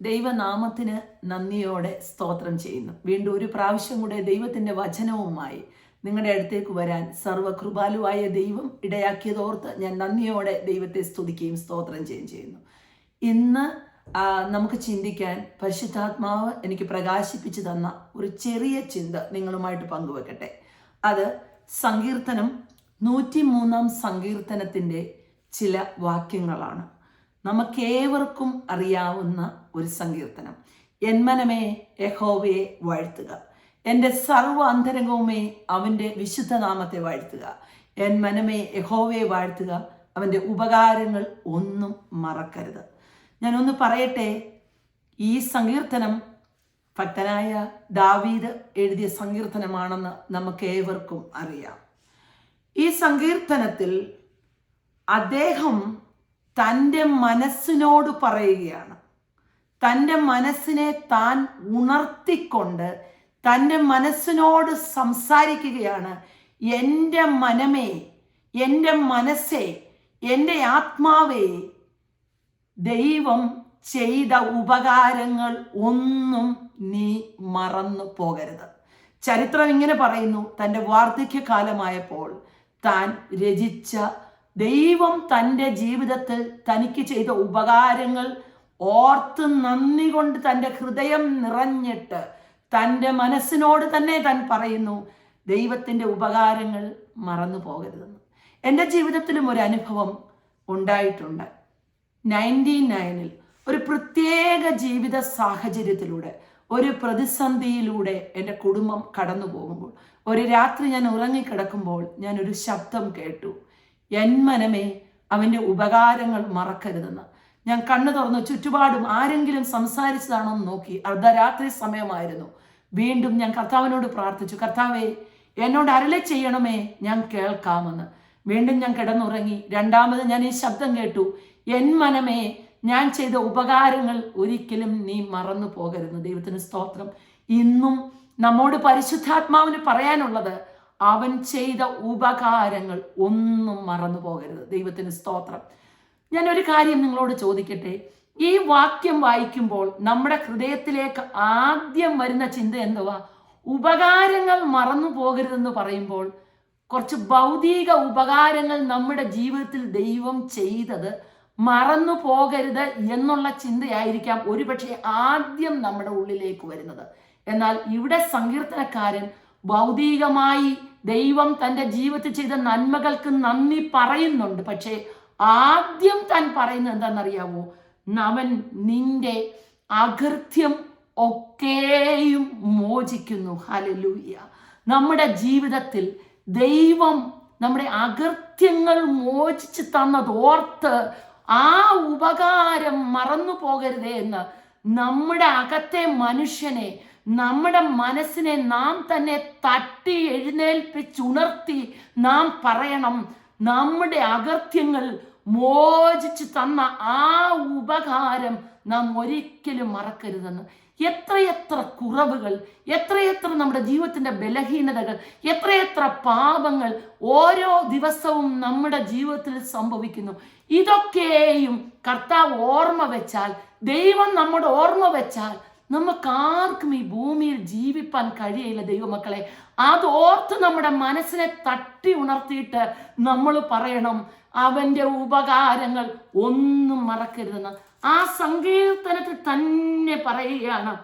ദൈവനാമത്തിന് നന്ദിയോടെ സ്തോത്രം ചെയ്യുന്നു. വീണ്ടും ഒരു പ്രാവശ്യം കൂടെ ദൈവത്തിന്റെ വചനവുമായി നിങ്ങളുടെ അടുത്തേക്ക് വരാൻ സർവകൃപാലുവായ ദൈവം ഇടയാക്കിയതോർത്ത് ഞാൻ നന്ദിയോടെ ദൈവത്തെ സ്തുതിക്കുകയും സ്തോത്രം ചെയ്യുകയും ചെയ്യുന്നു. ഇന്ന് നമുക്ക് ചിന്തിക്കാൻ പരിശുദ്ധാത്മാവ് എനിക്ക് പ്രകാശിപ്പിച്ചു തന്ന ഒരു ചെറിയ ചിന്ത നിങ്ങളുമായിട്ട് പങ്കുവെക്കട്ടെ. അത് സങ്കീർത്തനം നൂറ്റി മൂന്നാം സങ്കീർത്തനത്തിന്റെ ചില വാക്യങ്ങളാണ്. നമുക്കേവർക്കും അറിയാവുന്ന ഒരു സങ്കീർത്തനം. എന്മനമേ യഹോവയെ വാഴ്ത്തുക. എന്റെ സർവ അന്തരംഗവുമേ അവന്റെ വിശുദ്ധ നാമത്തെ വാഴ്ത്തുക. എൻ മനമേ യഹോവയെ വാഴ്ത്തുക. അവന്റെ ഉപകാരങ്ങൾ ഒന്നും മറക്കരുത്. ഞാനൊന്ന് പറയട്ടെ ഈ സങ്കീർത്തനം ഭക്തനായ ദാവീദ് എഴുതിയ സങ്കീർത്തനമാണെന്ന് നമുക്ക് ഏവർക്കും അറിയാം. ഈ സങ്കീർത്തനത്തിൽ അദ്ദേഹം തന്റെ മനസ്സിനോട് പറയുകയാണ്. തന്റെ മനസ്സിനെ താൻ ഉണർത്തിക്കൊണ്ട് തന്റെ മനസ്സിനോട് സംസാരിക്കുകയാണ്. എന്റെ മനമേ എന്റെ മനസ്സേ എന്റെ ആത്മാവേ ദൈവം ചെയ്ത ഉപകാരങ്ങൾ ഒന്നും നീ മറന്നു പോകരുത്. ചരിത്രം ഇങ്ങനെ പറയുന്നു തന്റെ വാർദ്ധക്യകാലമായപ്പോൾ താൻ രചിച്ച ദൈവം തന്റെ ജീവിതത്തിൽ തനിക്ക് ചെയ്ത ഉപകാരങ്ങൾ ഓർത്ത് നന്ദി കൊണ്ട് തന്റെ ഹൃദയം നിറഞ്ഞിട്ട് തന്റെ മനസ്സിനോട് തന്നെ താൻ പറയുന്നു ദൈവത്തിന്റെ ഉപകാരങ്ങൾ മറന്നു പോകരുതെന്ന്. എന്റെ ജീവിതത്തിലും ഒരു അനുഭവം ഉണ്ടായിട്ടുണ്ട്. നയന്റി നയനിൽ ഒരു പ്രത്യേക ജീവിത സാഹചര്യത്തിലൂടെ ഒരു പ്രതിസന്ധിയിലൂടെ എന്റെ കുടുംബം കടന്നു പോകുമ്പോൾ ഒരു രാത്രി ഞാൻ ഉറങ്ങിക്കിടക്കുമ്പോൾ ഞാനൊരു ശബ്ദം കേട്ടു. എൻ മനമേ അവന്റെ ഉപകാരങ്ങൾ മറക്കരുതെന്ന്. ഞാൻ കണ്ണു തുറന്നു ചുറ്റുപാടും ആരെങ്കിലും സംസാരിച്ചതാണോ എന്ന് നോക്കി അർദ്ധരാത്രി സമയമായിരുന്നു. വീണ്ടും ഞാൻ കർത്താവിനോട് പ്രാർത്ഥിച്ചു കർത്താവേ എന്നോട് അരളി ചെയ്യണമേ ഞാൻ കേൾക്കാമെന്ന്. വീണ്ടും ഞാൻ കിടന്നുറങ്ങി. രണ്ടാമത് ഞാൻ ഈ ശബ്ദം കേട്ടു എൻ മനമേ ഞാൻ ചെയ്ത ഉപകാരങ്ങൾ ഒരിക്കലും നീ മറന്നു പോകരുത്. ദൈവത്തിന് സ്തോത്രം. ഇന്നും നമ്മോട് പരിശുദ്ധാത്മാവിന് പറയാനുള്ളത് അവൻ ചെയ്ത ഉപകാരങ്ങൾ ഒന്നും മറന്നു പോകരുത്. ദൈവത്തിന് സ്തോത്രം. ഞാൻ ഒരു കാര്യം നിങ്ങളോട് ചോദിക്കട്ടെ? ഈ വാക്യം വായിക്കുമ്പോൾ നമ്മുടെ ഹൃദയത്തിലേക്ക് ആദ്യം വരുന്ന ചിന്ത എന്തുവാ? ഉപകാരങ്ങൾ മറന്നു പോകരുതെന്ന് പറയുമ്പോൾ കുറച്ച് ഭൗതിക ഉപകാരങ്ങൾ നമ്മുടെ ജീവിതത്തിൽ ദൈവം ചെയ്തത് മറന്നു പോകരുത് എന്നുള്ള ചിന്തയായിരിക്കാം ഒരുപക്ഷെ ആദ്യം നമ്മുടെ ഉള്ളിലേക്ക് വരുന്നത്. എന്നാൽ ഇവിടെ സങ്കീർത്തനക്കാരൻ ഭൗതികമായി ദൈവം തന്റെ ജീവിതത്തിൽ ചെയ്ത നന്മകൾക്ക് നന്ദി പറയുന്നുണ്ട്. പക്ഷേ ആദ്യം താൻ പറയുന്നത് എന്താണെന്നറിയാമോ നവൻ നിന്റെ അകൃത്യം ഒക്കെയും മോചിക്കുന്നു. ഹലലൂയ നമ്മുടെ ജീവിതത്തിൽ ദൈവം നമ്മുടെ അകൃത്യങ്ങൾ മോചിച്ച് തന്നത് ഓർത്ത് ആ ഉപകാരം മറന്നു പോകരുതേ എന്ന് നമ്മുടെ അകത്തെ മനുഷ്യനെ നമ്മുടെ മനസ്സിനെ നാം തന്നെ തട്ടി എഴുന്നേൽപ്പിച്ചുണർത്തി നാം പറയണം. നമ്മുടെ അകർത്യങ്ങൾ മോചിച്ച് തന്ന ആ ഉപകാരം നാം ഒരിക്കലും മറക്കരുതെന്ന്. എത്രയെത്ര കുറവുകൾ എത്രയെത്ര നമ്മുടെ ജീവിതത്തിന്റെ ബലഹീനതകൾ എത്രയെത്ര പാപങ്ങൾ ഓരോ ദിവസവും നമ്മുടെ ജീവിതത്തിൽ സംഭവിക്കുന്നു. ഇതൊക്കെയും കർത്താവ് ഓർമ്മ വെച്ചാൽ ദൈവം നമ്മുടെ ഓർമ്മ വെച്ചാൽ നമുക്ക് ആർക്കും ഈ ഭൂമിയിൽ ജീവിപ്പാൻ കഴിയില്ല ദൈവമക്കളെ. അതോർത്ത് നമ്മുടെ മനസ്സിനെ തട്ടി ഉണർത്തിയിട്ട് നമ്മൾ പറയണം അവന്റെ ഉപകാരങ്ങൾ ഒന്നും മറക്കരുതെന്ന്. ആ സങ്കീർത്തനത്തിൽ തന്നെ പറയുകയാണ്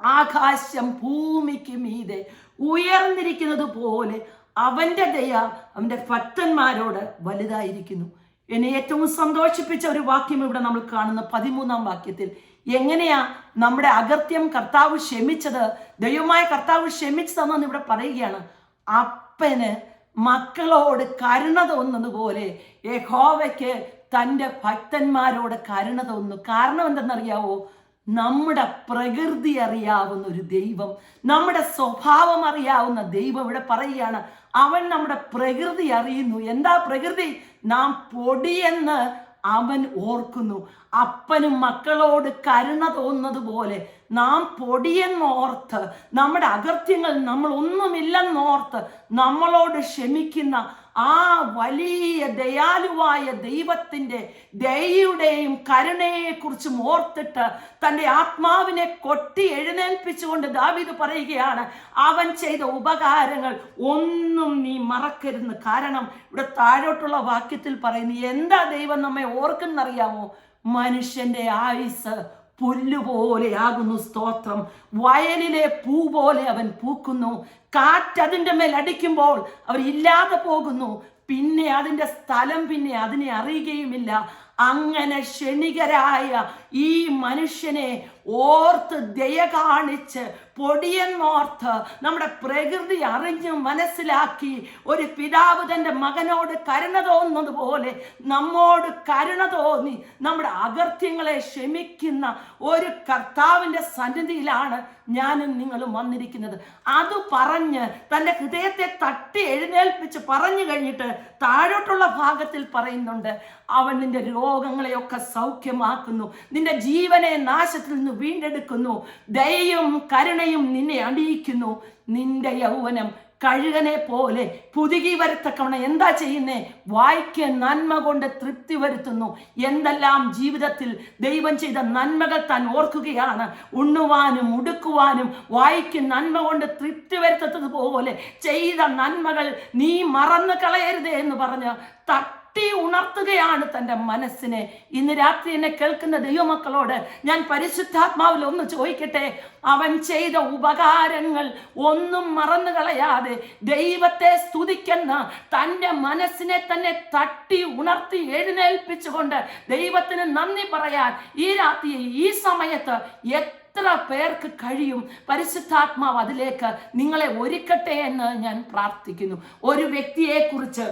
ആകാശം ഭൂമിക്ക് മീതെ ഉയർന്നിരിക്കുന്നത് പോലെ അവന്റെ ദയ അവന്റെ ഭക്തന്മാരോട് വലുതായിരിക്കുന്നു. എന്നെ ഏറ്റവും സന്തോഷിപ്പിച്ച ഒരു വാക്യം ഇവിടെ നമ്മൾ കാണുന്ന പതിമൂന്നാം വാക്യത്തിൽ എങ്ങനെയാ നമ്മുടെ അകർത്യം കർത്താവ് ക്ഷമിച്ചത്? ദൈവമായ കർത്താവ് ക്ഷമിച്ചു ഇവിടെ പറയുകയാണ്. അപ്പന് മക്കളോട് കരുണ തോന്നുന്നതുപോലെ യഹോവയ്ക്ക് തന്റെ ഭക്തന്മാരോട് കരുണ തോന്നുന്നു. കാരണം എന്തെന്നറിയാവോ? നമ്മുടെ പ്രകൃതി അറിയാവുന്ന ഒരു ദൈവം നമ്മുടെ സ്വഭാവം അറിയാവുന്ന ദൈവം ഇവിടെ പറയുകയാണ്. അവൻ നമ്മുടെ പ്രകൃതി അറിയുന്നു. എന്താ പ്രകൃതി? നാം പൊടിയെന്ന് അവൻ ഓർക്കുന്നു. അപ്പനും മക്കളോട് കരുണ തോന്നുന്നത് പോലെ നാം പൊടിയെന്നോർത്ത് നമ്മുടെ അകൃത്യങ്ങൾ നമ്മൾ ഒന്നുമില്ലെന്നോർത്ത് നമ്മളോട് ക്ഷമിക്കുന്ന ആ വലിയ ദയാലുവായ ദൈവത്തിന്റെ ദയയുടെയും കരുണയെക്കുറിച്ചും ഓർത്തിട്ട് തന്റെ ആത്മാവിനെ കൊട്ടി എഴുന്നേൽപ്പിച്ചുകൊണ്ട് ദാവീദ് പറയുകയാണ് അവൻ ചെയ്ത ഉപകാരങ്ങൾ ഒന്നും നീ മറക്കരുന്ന് കാരണം ഇവിടെ താഴോട്ടുള്ള വാക്യത്തിൽ പറയുന്നു എന്താ ദൈവം നമ്മെ ഓർക്കുന്നറിയാമോ? മനുഷ്യന്റെ ആയുസ് പുല്ലുപോലെയാകുന്നു സ്തോത്രം. വയലിലെ പൂ പോലെ അവൻ പൂക്കുന്നു. കാറ്റ് അതിന്റെ മേൽ അടിക്കുമ്പോൾ അവർ ഇല്ലാതെ പോകുന്നു. പിന്നെ അതിന്റെ സ്ഥലം പിന്നെ അതിനെ അറിയുകയുമില്ല. അങ്ങനെ ക്ഷണികരായ ഈ മനുഷ്യനെ ഓർത്ത് ദയ കാണിച്ച് പൊടിയെന്നോർത്ത് നമ്മുടെ പ്രകൃതി അറിഞ്ഞ് മനസ്സിലാക്കി ഒരു പിതാവ് തന്റെ മകനോട് കരുണ തോന്നുന്നത് പോലെ നമ്മോട് കരുണ തോന്നി നമ്മുടെ അകർത്യങ്ങളെ ക്ഷമിക്കുന്ന ഒരു കർത്താവിന്റെ സന്നിധിയിലാണ് ഞാനും നിങ്ങളും വന്നിരിക്കുന്നത്. അത് പറഞ്ഞ് തന്റെ ഹൃദയത്തെ തട്ടി എഴുന്നേൽപ്പിച്ച് പറഞ്ഞു കഴിഞ്ഞിട്ട് താഴോട്ടുള്ള ഭാഗത്തിൽ പറയുന്നുണ്ട് അവൻ നിന്റെ രോഗങ്ങളെയൊക്കെ സൗഖ്യമാക്കുന്നു. നിന്റെ ജീവനെ നാശത്തിൽ നിന്ന് വീണ്ടെടുക്കുന്നു. ദയയും കരുണയും നിന്നെ അണിയിക്കുന്നു. നിന്റെ യൗവനം കഴുകനെ പോലെ പുതുകി വരത്തക്കവണ എന്താ ചെയ്യുന്നേ? വായിക്ക് നന്മ കൊണ്ട് തൃപ്തി വരുത്തുന്നു. എന്തെല്ലാം ജീവിതത്തിൽ ദൈവം ചെയ്ത നന്മകൾ താൻ ഓർക്കുകയാണ്. ഉണ്ണുവാനും ഉടുക്കുവാനും വായിക്ക് നന്മ കൊണ്ട് തൃപ്തി വരുത്തുന്നത് പോലെ ചെയ്ത നന്മകൾ നീ മറന്നു കളയരുത് എന്ന് പറഞ്ഞ് തട്ടി ഉണർത്തുകയാണ് തന്റെ മനസ്സിനെ. ഇന്ന് രാത്രി എന്നെ കേൾക്കുന്ന ദൈവമക്കളോട് ഞാൻ പരിശുദ്ധാത്മാവിൽ ഒന്ന് ചോദിക്കട്ടെ? അവൻ ചെയ്ത ഉപകാരങ്ങൾ ഒന്നും മറന്നു കളയാതെ ദൈവത്തെ സ്തുതിക്കുന്ന തന്റെ മനസ്സിനെ തന്നെ തട്ടി ഉണർത്തി എഴുന്നേൽപ്പിച്ചുകൊണ്ട് ദൈവത്തിന് നന്ദി പറയാൻ ഈ രാത്രി ഈ സമയത്ത് എത്ര പേർക്ക് കഴിയും? പരിശുദ്ധാത്മാവ് അതിലേക്ക് നിങ്ങളെ ഒരുക്കട്ടെ എന്ന് ഞാൻ പ്രാർത്ഥിക്കുന്നു. ഒരു വ്യക്തിയെക്കുറിച്ച്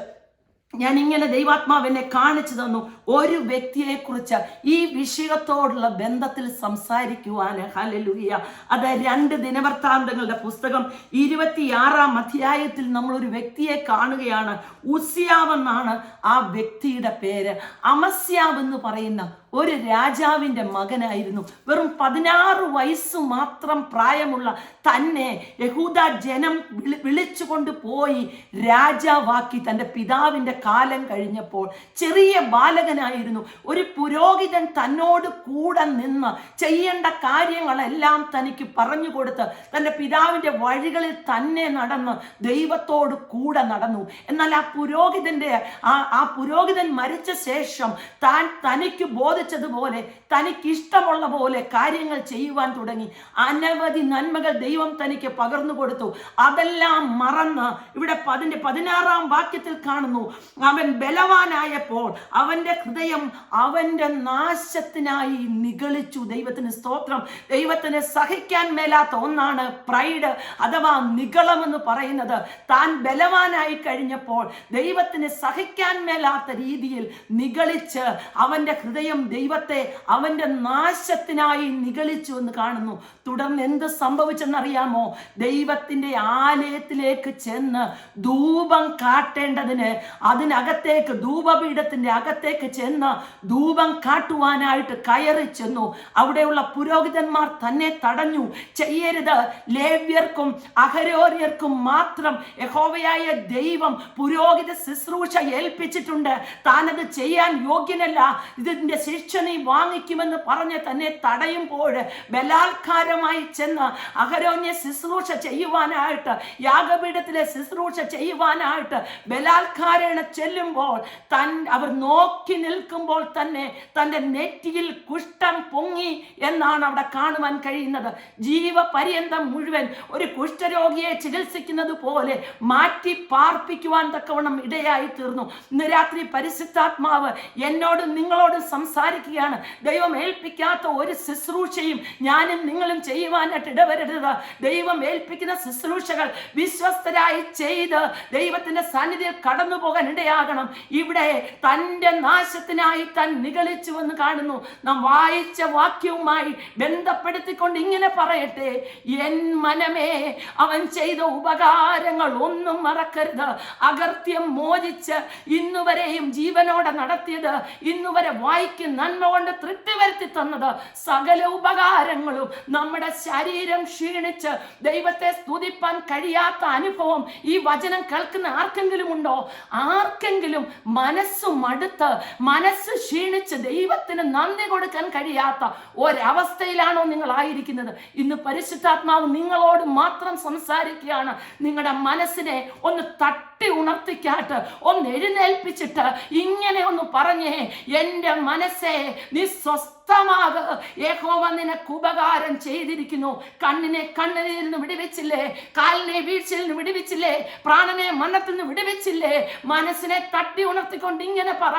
ഞാൻ ഇങ്ങനെ ദൈവാത്മാവ് എന്നെ കാണിച്ചു തന്നു ഒരു വ്യക്തിയെക്കുറിച്ച് ഈ വിഷയത്തോടുള്ള ബന്ധത്തിൽ സംസാരിക്കുവാന്. ഹലലുഹിയ അത് രണ്ട് ദിനവൃത്താന്തങ്ങളുടെ പുസ്തകം ഇരുപത്തിയാറാം അധ്യായത്തിൽ നമ്മൾ ഒരു വ്യക്തിയെ കാണുകയാണ്. ഉസിയാവെന്നാണ് ആ വ്യക്തിയുടെ പേര്. അമസ്യാവ് എന്ന് പറയുന്ന ഒരു രാജാവിന്റെ മകനായിരുന്നു. വെറും പതിനാറ് വയസ്സ് മാത്രം പ്രായമുള്ള തന്നെ യഹൂദ ജനം വിളി വിളിച്ചുകൊണ്ട് പോയി രാജാവാക്കി തന്റെ പിതാവിന്റെ കാലം കഴിഞ്ഞപ്പോൾ ചെറിയ ബാലകനായിരുന്നു. ഒരു പുരോഹിതൻ തന്നോട് കൂടെ നിന്ന് ചെയ്യേണ്ട കാര്യങ്ങളെല്ലാം തനിക്ക് പറഞ്ഞു കൊടുത്ത് തന്റെ പിതാവിന്റെ വഴികളിൽ തന്നെ നടന്ന് ദൈവത്തോട് കൂടെ നടന്നു. എന്നാൽ ആ പുരോഹിതന്റെ ആ ആ പുരോഹിതൻ മരിച്ച ശേഷം താൻ തനിക്ക് ബോധിച്ചതുപോലെ തനിക്ക് ഇഷ്ടമുള്ള പോലെ കാര്യങ്ങൾ ചെയ്യുവാൻ തുടങ്ങി. അനവധി നന്മകൾ ദൈവം തനിക്ക് പകർന്നു കൊടുത്തു. അതെല്ലാം മറന്ന് ഇവിടെ അതിന്റെ പതിനാറാം വാക്യത്തിൽ കാണുന്നു. അവൻ ബലവാനായപ്പോൾ അവന്റെ ഹൃദയം അവന്റെ നാശത്തിനായി നിഗളിച്ചു. ദൈവത്തിന് സ്തോത്രം. ദൈവത്തിന് സഹിക്കാൻ മേലാത്ത ഒന്നാണ് പ്രൈഡ് അഥവാ നിഗളം എന്ന് പറയുന്നത്. താൻ ബലവാനായി കഴിഞ്ഞപ്പോൾ ദൈവത്തിന് സഹിക്കാൻ മേലാത്ത രീതിയിൽ നിഗളിച്ച് അവന്റെ ഹൃദയം ദൈവത്തെ അവന്റെ നാശത്തിനായി നിഗളിച്ചു എന്ന് കാണുന്നു. തുടർന്ന് എന്ത് സംഭവിച്ചെന്നറിയാമോ? ദൈവത്തിന്റെ ആലയത്തിലേക്ക് ചെന്ന് ധൂപം കാട്ടേണ്ടതിന് അതിനകത്തേക്ക് ധൂപപീഠത്തിന്റെ അകത്തേക്ക് ചെന്ന് ധൂപം കാട്ടുവാനായിട്ട് കയറി ചെന്നു. അവിടെയുള്ള പുരോഹിതന്മാർ തന്നെ തടഞ്ഞു. ചെയ്യരുത്. ലേവ്യർക്കും അഹരോര്യർക്കും മാത്രം യഹോവയായ ദൈവം പുരോഹിത ശുശ്രൂഷ ഏൽപ്പിച്ചിട്ടുണ്ട്. താനത് ചെയ്യാൻ യോഗ്യനല്ല. ഇതിന്റെ ശിക്ഷ നീ വാങ്ങിക്കുമെന്ന് പറഞ്ഞ് തന്നെ തടയുമ്പോൾ ബലാത്കാരമായി ചെന്ന് അഹരോന്യ ശുശ്രൂഷ ചെയ്യുവാനായിട്ട് യാഗപീഠത്തിലെ ശുശ്രൂഷ ചെയ്യുവാനായിട്ട് ബലാത്കാരേണ ചെല്ലുമ്പോൾ തൻ അവർ നോക്കി നിൽക്കുമ്പോൾ തന്നെ തന്റെ നെറ്റിയിൽ കുഷ്ഠം പൊങ്ങി എന്നാണ് അവിടെ കാണുവാൻ കഴിയുന്നത്. ജീവപര്യന്തം മുഴുവൻ ഒരു കുഷ്ഠരോഗിയെ ചികിത്സിക്കുന്നത് പോലെ മാറ്റി പാർപ്പിക്കുവാൻ തക്കവണ്ണം ഇടയായി തീർന്നു. ഇന്ന് രാത്രി പരിശുദ്ധാത്മാവ് എന്നോടും നിങ്ങളോടും സംസാരിക്കുകയാണ്. ദൈവം ഏൽപ്പിക്കാത്ത ഒരു ശുശ്രൂഷയും ഞാനും നിങ്ങളും ചെയ്യുവാനായിട്ട് ഇടവരരുത്. ദൈവം ഏൽപ്പിക്കുന്ന ശുശ്രൂഷകൾ വിശ്വസ്തരായി ചെയ്ത് ദൈവത്തിന്റെ സാന്നിധ്യം കടന്നു പോകാൻ ഇടയാകണം ഇവിടെ തന്റെ നാശത്തിനായി താൻ നിഗളിച്ചു എന്ന് കാണുന്നു. നാം വായിച്ച വാക്യവുമായി ബന്ധപ്പെടുത്തിക്കൊണ്ട് ഇങ്ങനെ പറയട്ടെ. എൻ മനമേ അവൻ ചെയ്ത ഉപകാരങ്ങൾ ഒന്നും മറക്കരുത്. അകർത്യം മോചിച്ച് ഇന്നുവരെയും ജീവനോടെ നടത്തിയത് ഇന്നുവരെ വായിക്ക് നന്മ കൊണ്ട് തൃപ്തി വരുത്തി തന്നത്. സകല ഉപകാരങ്ങളും നമ്മുടെ ശരീരം ക്ഷീണിച്ച് ദൈവത്തെ സ്തുതിപ്പാൻ കഴിയാത്ത അനുഭവം ഈ വചനം കേൾക്കുന്ന ആർക്കെങ്കിലും ഉണ്ടോ? ആർക്കെങ്കിലും മനസ്സ് മടുത്ത് മനസ്സ് ക്ഷീണിച്ച് ദൈവത്തിന് നന്ദി കൊടുക്കാൻ കഴിയാത്ത ഒരവസ്ഥയിലാണോ നിങ്ങൾ ആയിരിക്കുന്നത് ഇന്ന് പരിശുദ്ധാത്മാവ് നിങ്ങളോട് മാത്രം സംസാരിക്കുകയാണ്. നിങ്ങളുടെ മനസ്സിനെ ഒന്ന് തട്ടി ഉണർത്തിക്കാട്ട് ഒന്ന് എഴുന്നേൽപ്പിച്ചിട്ട് ഇങ്ങനെ ഒന്ന് പറഞ്ഞേ എന്റെ മനസ്സേ നീ യഹോവ നിനക്ക് ഉപകാരം ചെയ്തിരിക്കുന്നു. കണ്ണിനെ കണ്ണിൽ നിന്ന് വിടുവിച്ചില്ലേ? കാലിനെ വീഴ്ചയിൽ നിന്ന് വിടുവിച്ചില്ലേ? പ്രാണനെ മരണത്തിൽ നിന്ന് വിടുവിച്ചില്ലേ? മനസ്സിനെ തട്ടി ഉണർത്തിക്കൊണ്ട് ഇങ്ങനെ പറ.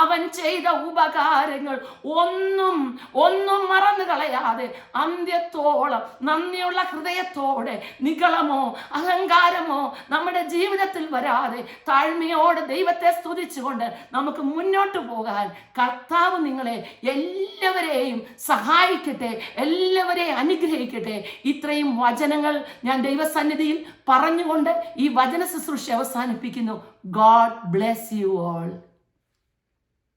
അവൻ ചെയ്ത ഉപകാരങ്ങൾ ഒന്നും ഒന്നും മറന്നു കളയാതെ അന്ത്യത്തോളം നന്ദിയുള്ള ഹൃദയത്തോടെ നികളമോ അഹങ്കാരമോ നമ്മുടെ ജീവിതത്തിൽ വരാതെ താഴ്മയോടെ ദൈവത്തെ സ്തുതിച്ചുകൊണ്ട് നമുക്ക് മുന്നോട്ട് പോകാൻ കർത്താവ് നിങ്ങളെ എല്ലാവരെയും സഹായിക്കട്ടെ എല്ലാവരെയും അനുഗ്രഹിക്കട്ടെ. ഇത്രയും വചനങ്ങൾ ഞാൻ ദൈവസന്നിധിയിൽ പറഞ്ഞുകൊണ്ട് ഈ വചന ശുശ്രൂഷ അവസാനിപ്പിക്കുന്നു. God bless you all